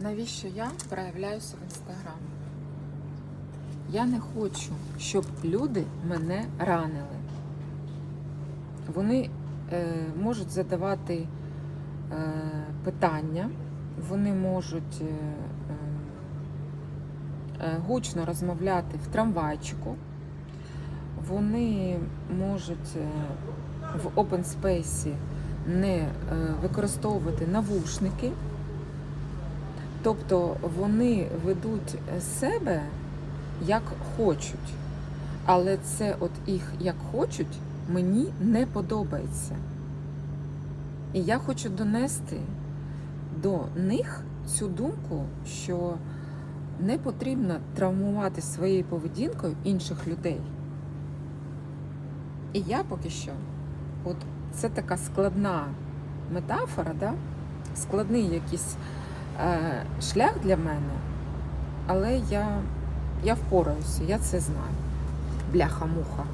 навіщо я проявляюся в інстаграм? Я не хочу, щоб люди мене ранили. Вони е, можуть задавати е, питання, вони можуть е, е, е, гучно розмовляти в трамвайчику, вони можуть е, в open space не е, використовувати навушники. Тобто вони ведуть себе як хочуть. Але це от їх як хочуть мені не подобається. І я хочу донести до них цю думку, що не потрібно травмувати своєю поведінкою інших людей. І я поки що, от це така складна метафора, да? складний якийсь шлях для мене, але я, я впораюся, я це знаю. Бляха-муха.